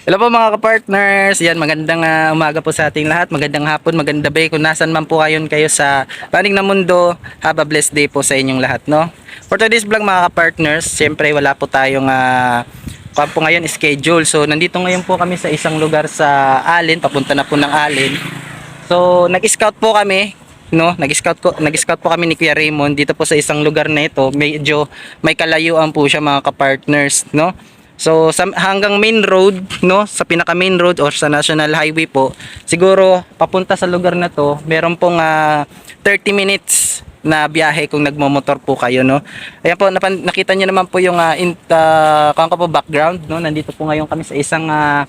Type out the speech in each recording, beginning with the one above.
Hello po mga kapartners. Yan, magandang ah, umaga po sa ating lahat. Magandang hapon, maganda ba kung nasan man po kayon kayo sa panig na mundo. Have a blessed day po sa inyong lahat, no? For today's vlog mga kapartners, siyempre wala po tayong uh, po ngayon schedule. So nandito ngayon po kami sa isang lugar sa Alin, papunta na po ng Alin. So nag-scout po kami no nag-scout ko nag-scout po kami ni Kuya Raymond dito po sa isang lugar na ito medyo may kalayuan po siya mga kapartners no So sa, hanggang main road no sa pinaka main road or sa national highway po siguro papunta sa lugar na to meron pong ah, 30 minutes na biyahe kung nagmo-motor po kayo no. Ayan po napan, nakita niyo naman po yung uh, in, uh, po background no. Nandito po ngayon kami sa isang ah,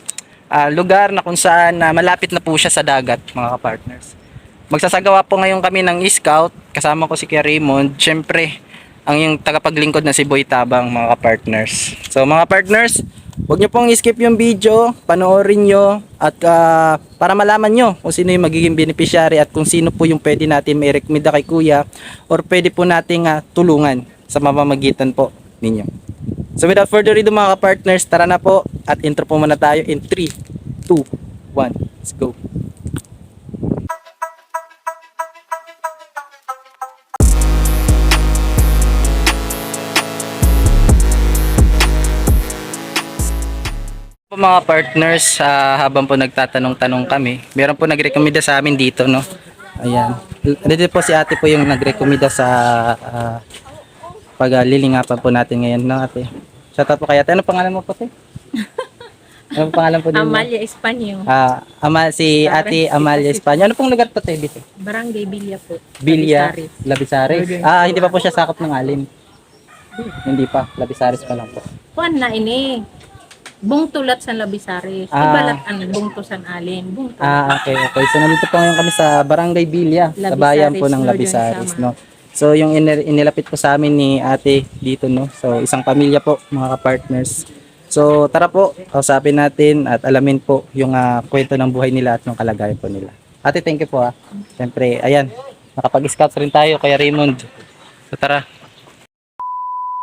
ah, lugar na kung saan ah, malapit na po siya sa dagat mga kapartners. Magsasagawa po ngayon kami ng scout kasama ko si Kuya Raymond. Syempre, ang yung tagapaglingkod na si Boy Tabang mga partners. So mga partners, huwag nyo pong skip yung video, panoorin nyo at ah, para malaman nyo kung sino yung magiging beneficiary at kung sino po yung pwede natin may recommend kay kuya or pwede po nating ah, tulungan sa mamamagitan po ninyo. So without further ado mga partners, tara na po at intro po muna tayo in 3, 2, 1, let's go. Mga partners, ah, habang po nagtatanong-tanong kami, meron po nagrekomenda sa amin dito, no? Ayan. Dito po si ate po yung nagrekomenda sa uh, paglilingapan po natin ngayon, no ate? Shoutout po kay ate. Ano pangalan mo po, ate? Ano pangalan po din? Amalia Espanyol, Ah, ama, si ate Amalia Espanya. Ano pong lugar po tayo dito? Barangay Bilya po. Bilya, Labisares. Labisares. Ah, hindi pa po siya sakop ng alin. Hindi pa, Labisares pa lang po. Kuan na ini. Bungtulat sa Labisares. Ah. Ibalat ang bungto san alin. Bungto. Ah, okay, okay. So nandito po ngayon kami sa Barangay Bilya, sa bayan po ng Labisares, no. So yung inilapit po sa amin ni Ate dito, no. So isang pamilya po, mga ka-partners. So tara po, kausapin natin at alamin po yung ah, kwento ng buhay nila at ng kalagayan po nila. Ate, thank you po ah. Siyempre, ayan, nakapag-scout rin tayo kaya Raymond. So tara.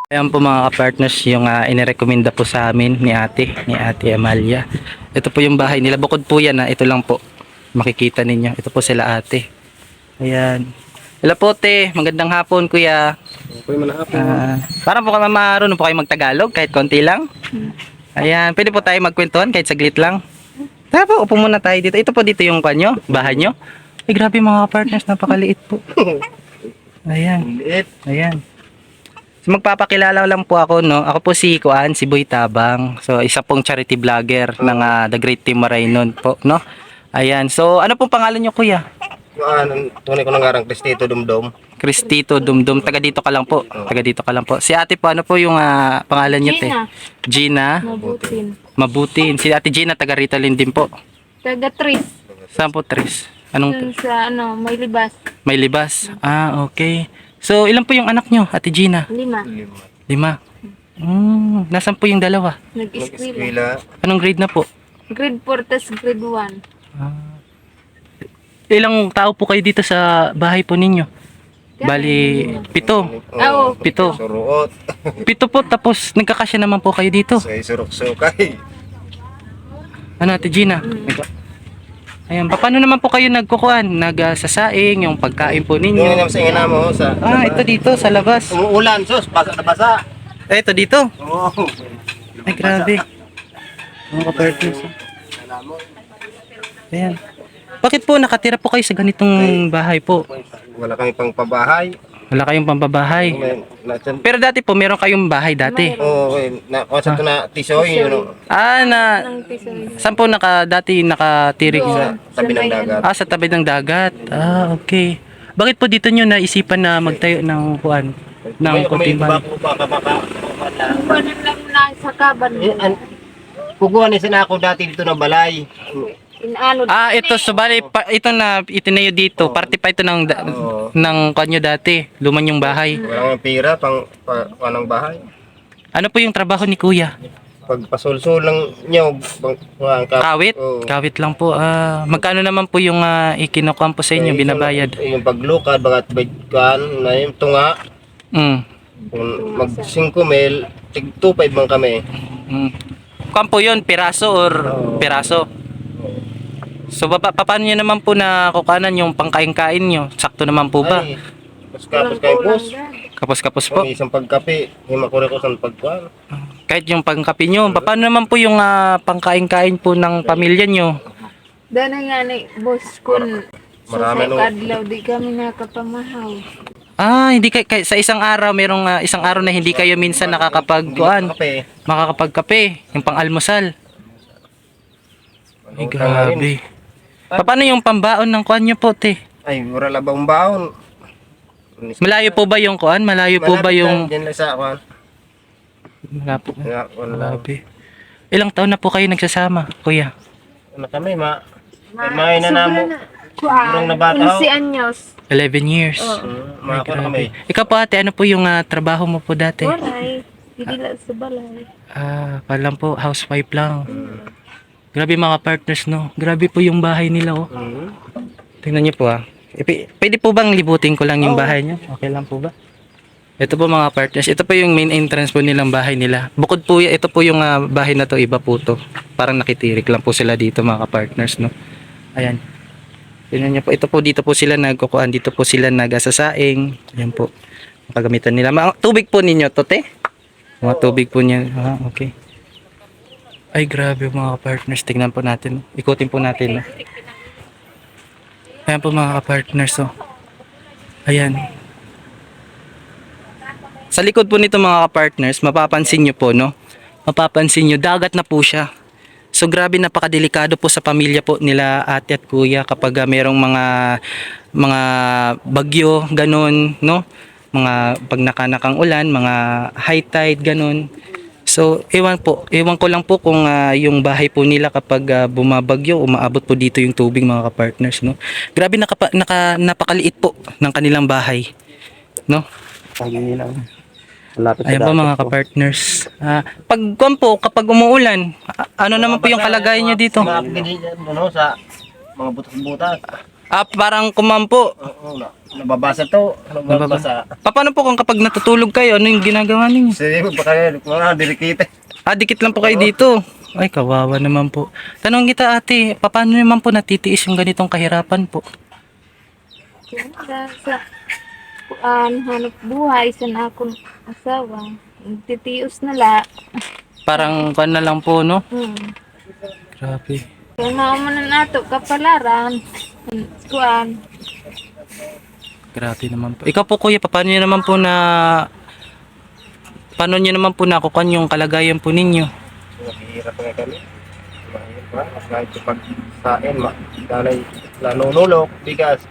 Ayan po mga ka-partners yung uh, inirekomenda po sa amin ni ate, ni ate Amalia. Ito po yung bahay nila. Bukod po yan na ito lang po. Makikita ninyo. Ito po sila ate. Ayan. Hello po te. Magandang hapon kuya. Okay, manahap. Ah, parang po kami marunong po kayo magtagalog kahit konti lang. Ayan. Pwede po tayo magkwentuhan kahit saglit lang. Tara po, upo muna tayo dito. Ito po dito yung kanyo, bahay nyo. Ay grabe mga partners, napakaliit po. Ayan. Ayan. So, magpapakilala lang po ako, no? Ako po si Kuan, si Boy Tabang. So, isa pong charity vlogger ng ah, The Great Team Marainon po, no? Ayan. So, ano pong pangalan nyo, kuya? Ang tunay ko nangarang Cristito Dumdum. Cristito Dumdum. Taga dito ka lang po. Taga dito ka lang po. Si ate po, ano po yung ah, pangalan nyo, te? Gina. Gina. Mabutin. Mabutin. Si ate Gina, taga Ritalin din po. Taga Tris. Saan po, Tris? Anong Dun sa ano, may libas. may libas? Ah, okay. So, ilan po yung anak nyo, ate Gina? Lima. Lima. Hmm, nasan po yung dalawa? Nag-eskwela. Nag-eskwela. Anong grade na po? Grade 4 tas grade 1. Ah. Ilang tao po kayo dito sa bahay po ninyo? Bali, pito. Ah, oo. Pito. Suruot. Pito po, tapos nagkakasya naman po kayo dito. Sa surok-sukay. Ano, Ate Gina? Ayan, pa- paano naman po kayo nagkukuan? Nagsasaing, yung pagkain po Yung ninyo? naman sa ingana mo sa... Ah, ito dito, sa labas. Umuulan, sus. Basa na basa. Eh, ito dito. Oo. Ay, grabe. Mga kapartners. Ayan. Bakit po nakatira po kayo sa ganitong bahay po? Wala kami pang pabahay. Wala kayong pambabahay. May, na, Pero dati po, meron kayong bahay dati. Oo, okay. Na, o sa ito na tisoy, yun. Ah, na... Ang tisoy. Saan po naka, dati nakatirig Sa sa... tabi ng dagat. Ah, sa tabi ng dagat. Ah, okay. Bakit po dito nyo naisipan na magtayo ng kuan? Ng May- may kutiban? bako pa, kamaka. Kuwanan lang na sa kaban. Eh, an- Kukuha ni ako dati dito na balay. Inano. Ah, ito so bali pa, ito na itinayo dito. Parte pa ito ng da- Oo. ng kanyo dati. Luman yung bahay. Wala kang pira pang pa, panang bahay. Ano po yung trabaho ni Kuya? Pag pasulsul lang nyo, pang, Kawit? Oo. Kawit lang po. Ah, magkano naman po yung uh, ikinukuha po sa inyo, Eh, binabayad? Yung, yung paglukad, bagat kan na yung tunga, Mm. kung mag 5 mil, tig 2.5 man kami. mm. kwan po yun, piraso or piraso? So, pa, pa, paano nyo naman po na kukanan yung pangkain-kain nyo? Sakto naman po ba? Ay, kapos kayo boss. Kapos-kapos po. Kung isang pagkape, ko rin ko sa pagkuhan. Kahit yung pangkapi nyo. Pa, paano naman po yung ah, pangkain-kain po ng pamilya nyo? Dana nga ni boss kun Marami sa no. kadlaw di kami nakapamahaw. Ah, hindi kay, kay- sa isang araw, merong ah, isang araw na hindi kayo minsan nakakapagkuan, Kape. makakapagkape, yung pang-almusal. Ay, grabe. Pa, paano yung pambaon ng kuan nyo po, te? Ay, wala labang baon. Malayo po ba yung kuan? Malayo po ba yung... lang, Diyan lang sa kuhan. Malapit. Nga, wala. Grabe. Ilang taon na po kayo nagsasama, kuya? Ano kami, ma? Ay, mga inanamo. Burong na bata. 11 anyos. 11 years. Hmm, Ay, Mga kuhan kami. grabe. Ikaw po ate, ano po yung ah, trabaho mo po dati? Walay. Dili sa balay. Ah, palang po, housewife lang. Grabe mga partners, no? Grabe po yung bahay nila, oh. Hmm. Tingnan niyo po, ah. E, pwede po bang libutin ko lang yung bahay niyo? Okay lang po ba? Ito po mga partners, ito po yung main entrance po nilang bahay nila. Bukod po, ito po yung ah, bahay na to, iba po to. Parang nakitirik lang po sila dito mga partners, no? Ayan. Tingnan niyo po, ito po dito po sila nagkukuhan, dito po sila nagasasaing. Ayan po. Pagamitan nila. Ma- tubig po ninyo to, te? Mga tubig po niya. Ah, okay. Ay, grabe mga partners. Tingnan po natin. Ikutin po natin. No? Ayan po mga partners. Oh. Ayan. Sa likod po nito mga partners, mapapansin nyo po, no? Mapapansin nyo, dagat na po siya. So grabe napakadelikado po sa pamilya po nila ate at kuya kapag ah, merong mga mga bagyo ganun no mga pag nakanakang ulan mga high tide ganun so ewan po ewan ko lang po kung ah, yung bahay po nila kapag ah, bumabagyo umaabot po dito yung tubig mga kapartners no grabe nakapa, naka, napakaliit po ng kanilang bahay no Malapit Ayan po mga kapartners. Ah, pag kuwan po, kapag umuulan, ano naman po yung kalagayan nyo dito? Mga pili dyan, ano, sa mga butas-butas. Ah, parang kumam po. Oo, na, nababasa to. Nababasa. Pa- Paano po kung kapag natutulog kayo, ano yung ginagawa ninyo? Sige pa kayo, ano, dirikita. Ah, dikit lang po kayo dito. Ay, kawawa naman po. Tanong kita ate, pa- paano naman po natitiis yung ganitong kahirapan po? Sa sa kuan hanap buhay sa na akong asawa. Titius na la. Parang kuwan na lang po, no? Hmm. Grabe. Kaya naman na nato kapalaran. Kuan. Grabe naman po. Ikaw po kuya, pa- paano nyo naman po na... Paano nyo naman po nakukuhan yung kalagayan po ninyo? Mahirap nga kami. Mahirap nga. Mas kahit sa pagsain, ma, dalay, nanunulok, bigas.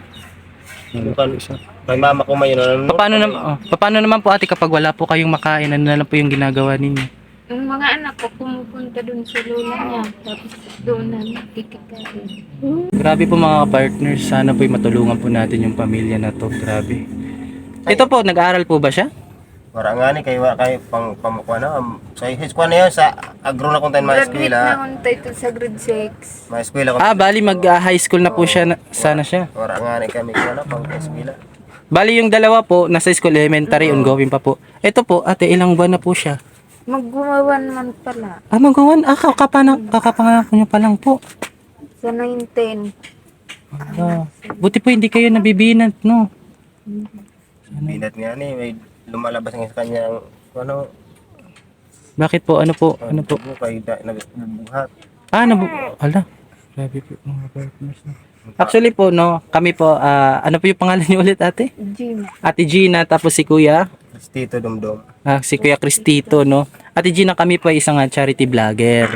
Bukan, may mama ko may nanunulok. Paano naman, oh, paano naman po ate kapag wala po kayong makain, ano na lang po yung ginagawa ninyo? Ang mga anak ko pumupunta dun sa lula niya. Tapos doon na nakikikain. Grabe po mga partners, sana po matulungan po natin yung pamilya na to. Grabe. Ito po, nag-aaral po ba siya? Wala nga ni, kayo, kayo, pang, pamukuha na. um, Sa high na yun, sa agro na kung tayo mga Graduate eskwela. na akong title sa grade 6. Mga eskwela ko. Ah, bali mag-high school na po siya, na- sana siya. Wala nga ni kami ko na, pang eskwela. Bali yung dalawa po, nasa school elementary, ongoing pa po. Ito po, ate, ilang buwan na po siya? Maggumawan man pala. Ah, magawan. Ah, kakapana, kakapanganak niyo pa lang po. Sa 19. Ah, buti po hindi kayo nabibinat, no? Binat nga ni, may lumalabas nga sa kanya ang, ano, Bakit po? Ano po? Ano po? Kay da, nabubuhat. Ah, nabu... Ala. Grabe po mga partners. no? Actually po, no, kami po, ah, ano po yung pangalan niyo ulit, ate? Gym. Ate Gina, tapos si Kuya, Tito Dumdum. Ah, si Kuya Cristito, no? Ate Gina, kami po ay isang ah, charity vlogger,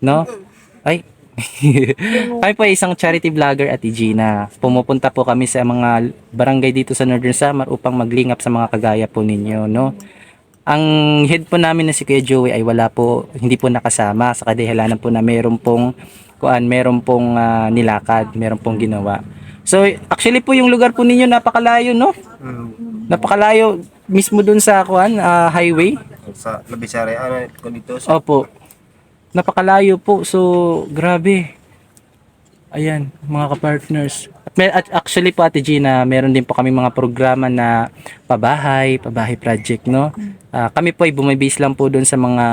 no? Ay, kami po ay isang charity vlogger, Ate Gina. Pumupunta po kami sa mga barangay dito sa Northern Samar upang maglingap sa mga kagaya po ninyo, no? Ang head po namin na si Kuya Joey ay wala po, hindi po nakasama sa kadahilanan po na meron pong kuan, meron pong ah, nilakad, meron pong ginawa. So, actually po yung lugar po ninyo napakalayo, no? Hmm. Napakalayo mismo dun sa kuan, ah, highway. Sa Labisari, ano, ko dito sa Opo. Napakalayo po. So, grabe. Ayan, mga kapartners. At, may, at actually po Ate Gina, meron din po kami mga programa na pabahay, pabahay project, no? Ah, kami po ay bumibase lang po doon sa mga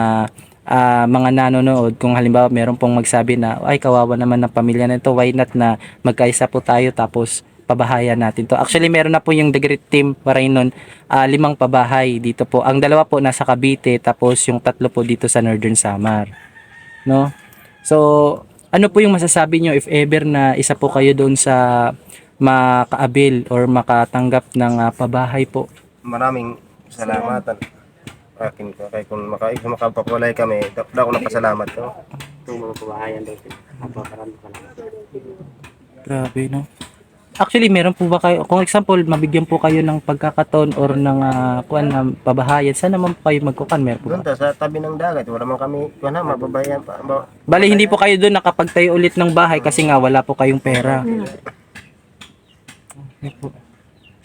ah, mga nanonood. Kung halimbawa meron pong magsabi na ay kawawa naman ng pamilya na ito why not na magkaisa po tayo tapos pabahayan natin to? Actually meron na po yung The Great Team paray nun. Ah, limang pabahay dito po. Ang dalawa po nasa Cavite tapos yung tatlo po dito sa Northern Samar. No? So ano po yung masasabi nyo if ever na isa po kayo doon sa makaabil or makatanggap ng ah, pabahay po? Maraming salamatan. Akin ko kay kung maka makapapalay kami, da da ako napasalamat ko. Itong mga kabahayan daw. Mapaparami ka lang. Grabe, no? Actually, meron po ba kayo, kung example, mabigyan po kayo ng pagkakataon or ng uh, kuan na pabahayan, saan naman po kayo magkukan? Meron po Doon ba? ta sa tabi ng dagat, wala man kami kuan na mababayan pa. Ba, Bali, hindi po kayo doon nakapagtayo ulit ng bahay kasi nga wala po kayong pera. Okay po.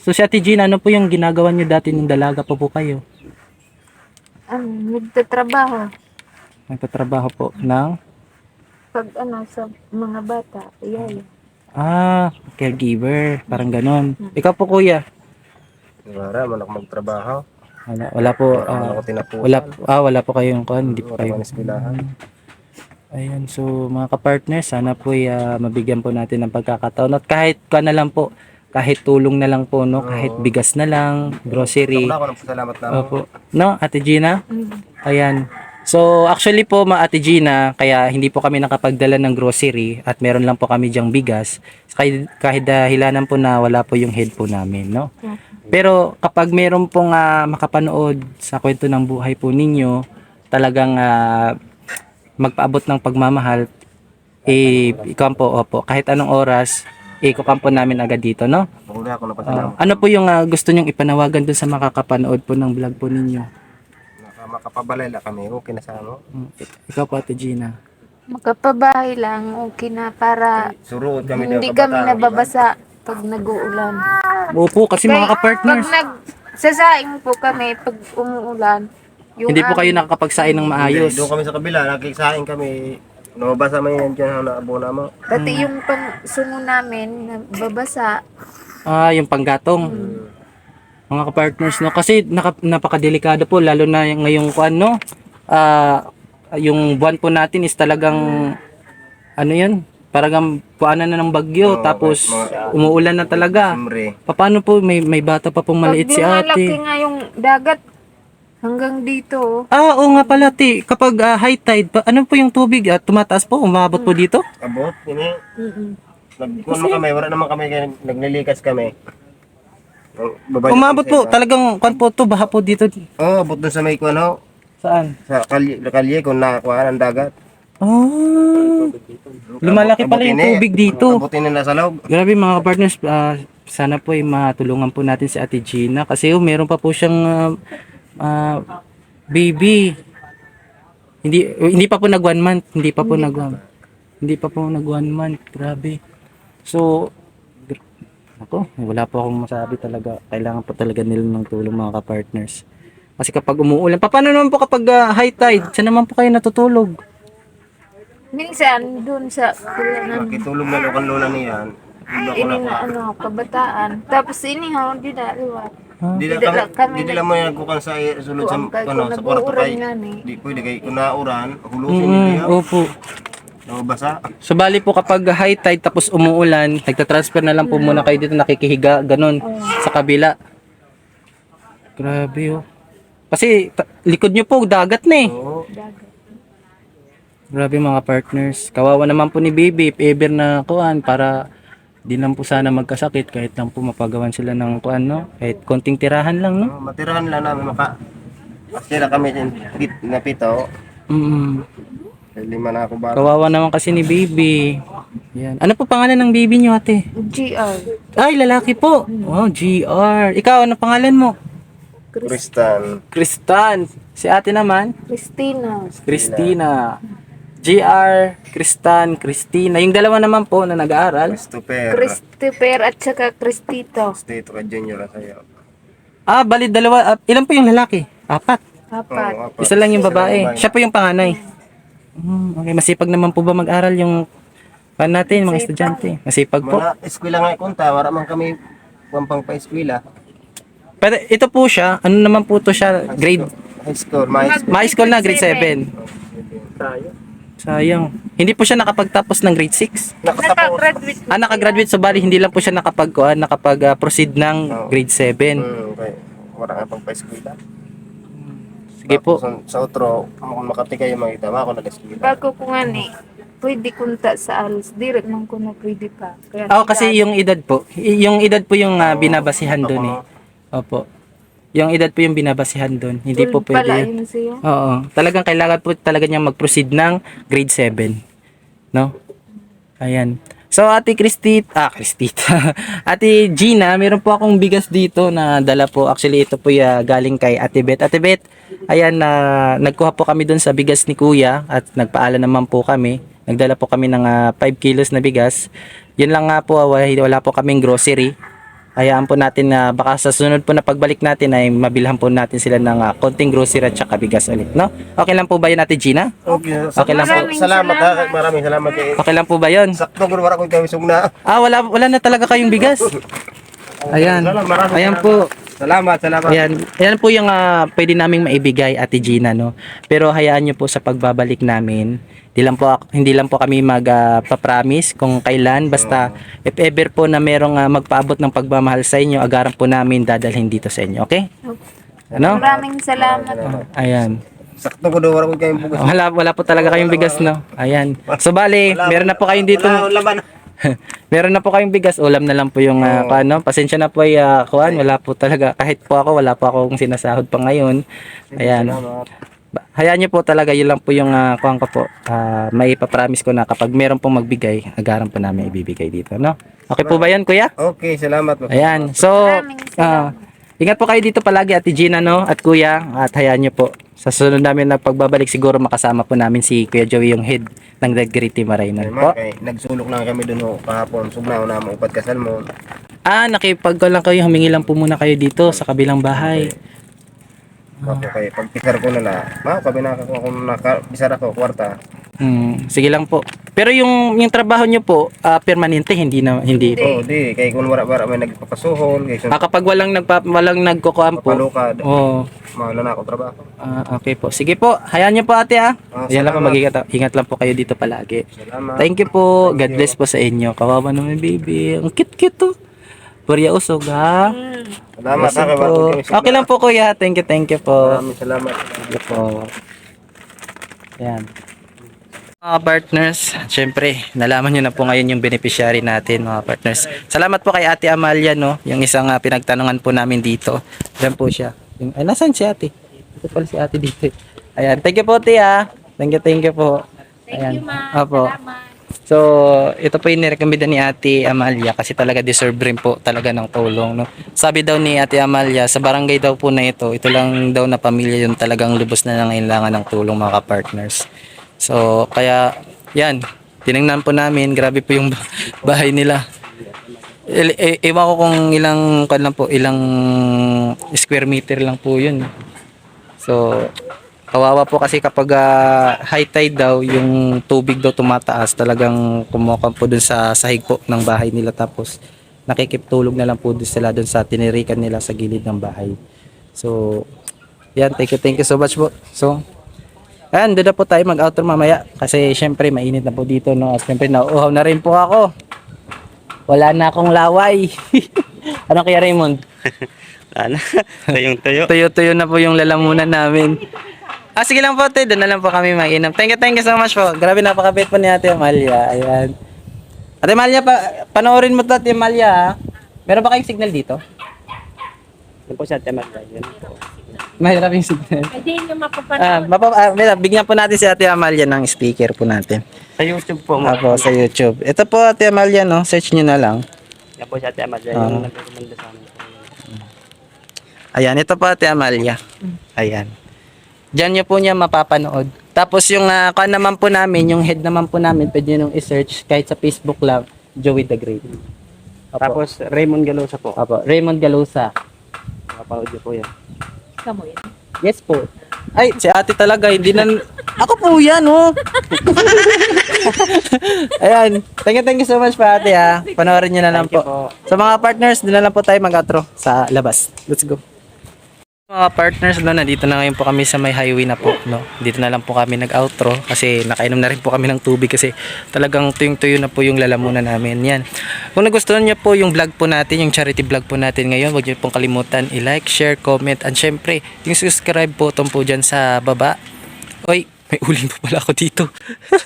So, si Ate Gina, ano po yung ginagawa niyo dati nung dalaga po po kayo? Ano, nagtatrabaho. Nagtatrabaho po ng, Pag ano, sa mga bata, iyaya. ah, caregiver, parang ganon. Ikaw po kuya? wala man ako magtrabaho. Wala, wala po, Wala ah, ako tinapusan. wala, ah, wala po kayong kuan, hindi po Wala kayo. man eskwelahan. Ayan, so mga kapartner, sana po ah, mabigyan po natin ng pagkakataon at kahit ka na lang po, kahit tulong na lang po, no? kahit bigas na lang, grocery. Ako na. Opo. No, Ate Gina? Mm. Ayan. So, actually po, ma Ate Gina, kaya hindi po kami nakapagdala ng grocery at meron lang po kami diyang bigas. Kahit, kahit dahilanan po na wala po yung head po namin, no? Pero kapag meron pong ah, makapanood sa kwento ng buhay po ninyo, talagang ah, magpaabot ng pagmamahal, eh, ikaw po, opo, kahit anong oras, eh, kukampo namin agad dito, no? Wala ako nang Ah, pasalamat. ano po yung ah, gusto nyong ipanawagan dun sa makakapanood po ng vlog po ninyo? Makapabalay lang kami. Okay na sa ano. Mm, Ikaw po, Ate Gina. Makapabahay lang, okay na para Suruot kami daw hindi kabataan, kami nababasa pag nag-uulan. Opo, kasi mga Kay- ka-partners, Pag nagsasaing po kami pag umuulan, yung hindi po kayo nakakapagsain ng Hindi, maayos. Doon kami sa kabila, nakikisain kami. Nababasa man yan dyan na abona mo. Dati yung pangsungo namin, nababasa. Ah, yung panggatong. Mga ka-partners, no? Kasi naka, napakadelikado po, lalo na yung- ngayong kuan, no? Ah, yung buwan po natin is talagang, ano yun? Parang puanan na ng bagyo, Oo, tapos mga- umuulan na talaga. Siyempre. Paano po, may, may bata pa pong maliit pag si lumalaki ate. nga yung dagat, hanggang dito. Ah, oo nga pala, ti. Kapag ah, high tide, pa, ano po yung tubig? Ah, tumataas po, umabot po dito? Abot, ini. Mm-mm. Nagkuhan mo kami, wala naman kami, kaya naglilikas kami. Babalik Umabot kami po, talagang kwan po to, baha po dito. Oo, abot dun sa may kuano, Saan? sa kalye, kalye kung nakakuha ng dagat. Oh, lumalaki pala yung Abutin eh. tubig dito. Abutin nila sa loob. Grabe mga partners, ah, sana po ay matulungan po natin si Ate Gina kasi oh, meron pa po siyang ah, ah, baby. Hindi hindi pa po nag one month, hindi pa po nag one. Hindi pa po nag one month. Grabe. So ako, wala po akong masabi talaga. Kailangan po talaga nila ng tulong mga ka-partners. Kasi kapag umuulan, pa, paano naman po kapag ah, high tide? Saan naman po kayo natutulog? Minsan, dun sa kulanan, Makitulog na lukan lula niyan. Hindi ini na na ano, kabataan. Tapos inihaw, di na liwat. Di na kami, kami di nila mo yung sa sulod sa, ano, kung sa kwarto kay. Di pwede kay kung nauran, hulusin Mm, mm, opo. Nababasa. So bali po kapag high tide tapos umuulan, nagta-transfer na lang po muna kayo dito nakikihiga ganun sa kabila. Grabe oh. Kasi likod nyo po dagat na eh. Oo. Grabe mga partners. Kawawa naman po ni baby if ever na kuan para di lang po sana magkasakit kahit lang po mapagawan sila ng kuan no. Kahit konting tirahan lang no. Oh, Matirahan lang namin maka. Tira kami din pit, na pito. Mm. Lima na ako bata. Kawawa naman kasi ni baby. Yan. Ano po pangalan ng baby nyo ate? GR. Ay, lalaki po. Oh, GR. Ikaw, ano pangalan mo? Kristan. Kristan. Si ate naman? Christina. Christina. GR, Kristan, Christina. Yung dalawa naman po na nag-aaral. Christopher. Christopher at saka Cristito. State ka junior na sa'yo. Ah, bali dalawa. ah, ilan po yung lalaki? Apat. Apat. Oo, apat. Isa lang yung babae. Siya po yung panganay. Hmm, okay, masipag naman po ba mag-aral yung pan natin, mga estudyante? Masipag po. Mga eskwela nga ikunta, wala man kami pampang pa eskwela. Pero ito po siya, ano naman po to siya, grade, High school, my school. my school na, grade 7. Tayo. Sayang. Hindi po siya nakapagtapos ng grade 6. Nakatapos. Naka-graduate. Ah, nakagraduate so bali hindi lang po siya nakapag uh, ah, proceed ng Oo. grade 7. Hmm, okay. Wala nga pang pa-eskwela. Sige po. Tapos, Sa outro, kung makati kayo makita, ako nag-eskwela. Bago ko nga ni, pwede kunta sa alis. Direct man ko na pwede pa. Kaya Oh, kasi yung edad po, y- yung edad po yung ah, binabasihan doon eh. Opo. Yung edad po yung binabasihan doon. Hindi po pala pwede. yun. yun siya. Oo. Talagang kailangan po talaga niya mag-proceed ng grade 7. No? Ayan. So, Ate Christy, ah, Christy. Ate Gina, meron po akong bigas dito na dala po. Actually, ito po ya galing kay Ate Bet. Ate Bet, ayan, na nagkuha po kami doon sa bigas ni Kuya at nagpaala naman po kami. Nagdala po kami ng 5 kilos na bigas. Yun lang nga po, wala, wala po kaming grocery. Hayaan po natin na baka sa sunod po na pagbalik natin ay mabilhan po natin sila ng ah, konting grocery at saka bigas ulit, no? Okay lang po ba yun, Ate Gina? Okay, Okay lang po. Maraming salamat, ha. salamat. Maraming salamat kay Okay lang po ba yun? Sakto ko wala ko kami sugna. Ah, wala, wala na talaga kayong bigas. Ayan. Salamat, Ayan salamat. po. Salamat, salamat. Ayan, ayan po yung ah, pwede naming maibigay Ate Gina, no? Pero hayaan nyo po sa pagbabalik namin. Hindi lang po, hindi lang po kami magpa-promise kung kailan. Basta if ever po na merong ah, magpaabot ng pagmamahal sa inyo, agaran po namin dadalhin dito sa inyo, okay? Ano? Maraming salamat. Ayan. Sakto ko daw wala ko kami bugas. Wala, wala po talaga kayong bigas, no? Ayan. So, bali, meron na po kayong dito. Wala akong laban. meron na po kayong bigas, ulam na lang po yung uh, Oo. ano. Pasensya na po ay uh, kuan, wala po talaga kahit po ako wala po akong sinasahod pa ngayon. Ayan. Hayaan niyo po talaga yun lang po yung uh, kuan ko po. Uh, may ipapromise ko na kapag meron pong magbigay, agaran po namin ibibigay dito, no? Okay po ba 'yan, kuya? Okay, salamat. Ayan. So, ah, ingat po kayo dito palagi Ate Gina no at Kuya at hayaan niyo po. Sa sunod namin na pagbabalik siguro makasama po namin si Kuya Joey yung head ng The Great Marina po. kay nagsulok lang kami dun ho, kahapon. Sugna na mo upat kasal mo. Ah, nakipag lang kayo, humingi lang po muna kayo dito sa kabilang bahay. Ako kay pag pisar ko na na. Ma, kami na ako kung naka bisar ako kwarta. Hmm, sige lang po. Pero yung yung trabaho niyo po, ah, permanente hindi na hindi. Oh, di kay kung wala wala may nagpapasuhol, kay Ah, kapag walang nagpa walang nagkukuan po. papalukad. Oh, na ako trabaho. ah, okay po. Sige po, hayaan niyo po ate ah. Ah, Yan lang po salamat. mag-ingat ingat lang po kayo dito palagi. Salamat. Thank you po. Thank God you. bless po sa inyo. Kawawa naman baby. Ang cute-cute to. Purya usog ha. Salamat kay po. Okay lang po kuya. Thank you, thank you po. Maraming salamat. Thank you po. Yan. Mga partners, syempre, nalaman nyo na po ngayon yung beneficiary natin, mga partners. Salamat po kay Ate Amalia, no? Yung isang ah, pinagtanungan po namin dito. Diyan po siya. Yung, ay, nasaan si Ate? Ito pala si Ate dito. Ayan, thank you po, Tia. Thank you, thank you po. Thank Ayan. you, ma'am. Opo. Salamat. So, ito po yung nirekomenda ni Ate Amalia kasi talaga deserve rin po talaga ng tulong. No? Sabi daw ni Ate Amalia, sa barangay daw po na ito, ito lang daw na pamilya yung talagang lubos na nangailangan ng tulong mga partners. So, kaya, yan, tinignan po namin, grabe po yung bahay nila. I- i- iwan ko kung ilang, kan po, ilang square meter lang po yun. So, kawawa po kasi kapag ah, high tide daw, yung tubig daw tumataas, talagang kumuha po dun sa sahig po ng bahay nila. Tapos, nakikiptulog na lang po dun sila dun sa tinirikan nila sa gilid ng bahay. So, yan, thank you, thank you so much po. So, ayan, doon na po tayo mag-outro mamaya. Kasi syempre, mainit na po dito, no? Syempre, nauuhaw na rin po ako. Wala na akong laway. ano kaya Raymond? Ano? Tuyong tuyo. Tuyo-tuyo na po yung lalamunan namin. Ah, sige lang po, te. Doon na lang po kami mag-inom. Thank you, thank you so much po. Grabe, napakabait po ni Ate Amalia. Ayan. Ate Amalia, pa panoorin mo to, Ate Amalia, ha? Meron ba kayong signal dito? Yan po sa tema. Yan po. Mahirap yung signal. Hindi nyo mapapanood. Ah, mapa, ah, mira, bigyan po natin si Ate Amalia ng speaker po natin. Sa YouTube po. mga Apo, sa YouTube. Ito po, Ate Amalia, no? Search nyo na lang. Yan po sa tema. Yan Ah. yung nagrekomenda sa amin. Ayan, ito po Ate Amalia. Ayan. Diyan nyo po niya mapapanood. Tapos yung uh, kuan naman po namin, yung head naman po namin, pwede nyo nung i-search kahit sa Facebook lang, Joey the Great. Opo. Tapos Raymond Galosa po. Opo, Raymond Galosa. Makapanood niyo po yan. Kamu yan. Yes po. Ay, si ate talaga, hindi na... Ako po yan, oh. Ayan. Thank you, thank you so much pa ate, ha. Panoorin nyo na lang po. po. Sa mga partners, doon na lang po tayo mag-outro sa labas. Let's go. Mga partners, no, nandito na ngayon po kami sa may highway na po, no. Dito na lang po kami nag-outro kasi nakainom na rin po kami ng tubig kasi talagang tuyong-tuyo na po yung lalamunan namin. Yan. Kung nagustuhan niyo po yung vlog po natin, yung charity vlog po natin ngayon, huwag niyo pong kalimutan i-like, share, comment, and syempre, yung subscribe button po dyan sa baba. Oy, may uling po pala ako dito.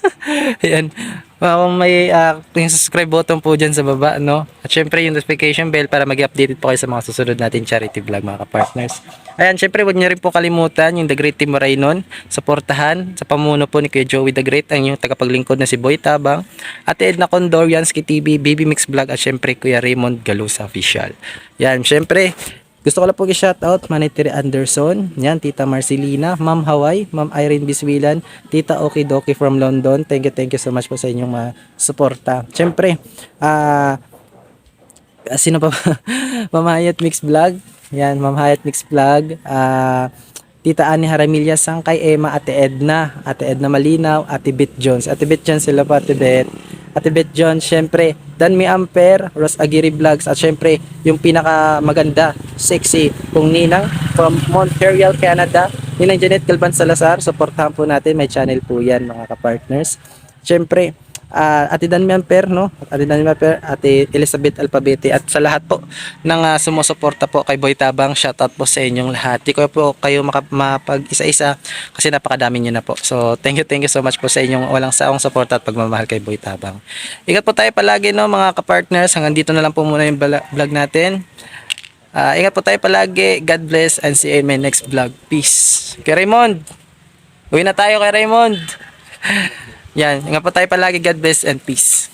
Ayan. Wow, may ah, yung subscribe button po dyan sa baba, no? At syempre yung notification bell para mag updated po kayo sa mga susunod natin charity vlog, mga ka-partners. Ayan, syempre huwag niyo rin po kalimutan yung The Great Team Marainon. Suportahan sa pamuno po ni Kuya Joey The Great, ang yung tagapaglingkod na si Boy Tabang, Ate Edna Condor, Yansky TV, Baby Mix Vlog, at syempre Kuya Raymond Galusa Official. Yan, syempre, gusto ko lang po i-shoutout Manitiri Anderson, yan, Tita Marcelina, Ma'am Hawaii, Ma'am Irene Biswilan, Tita Okidoki from London. Thank you, thank you so much po sa inyong mga suporta. Siyempre, ah, sino pa ba? Ma'am Hayat Mix Vlog. Yan, Ma'am Hayat Mix Vlog. Ah, Tita Ani Haramilya Sangkay, Emma, Ate Edna, Ate Edna Malinaw, Ate Bit Jones. Ate Bit Jones sila po, Ate Bet. Ate Bet Jones, syempre, Danmi Amper, Ros Aguirre Vlogs, at syempre, yung pinaka maganda, sexy, kung Ninang from Montreal, Canada. Ninang Janet Galban Salazar, supportahan po natin, may channel po yan, mga kapartners. Syempre, ah, Ate Dan Memper, no? Ate Dan Memper, Ate Elizabeth Alpabete at sa lahat po ng uh, sumusuporta po kay Boy Tabang, shoutout po sa inyong lahat. Di ko po kayo mapag isa-isa kasi napakadami nyo na po. So, thank you, thank you so much po sa inyong walang saong suporta at pagmamahal kay Boy Tabang. Ingat po tayo palagi, no, mga kapartners. Hanggang dito na lang po muna yung vlog natin. Ah, ingat po tayo palagi. God bless and see you in my next vlog. Peace. Kay Raymond. Uwi na tayo kay Raymond. Yan, ingat po tayo palagi. God bless and peace.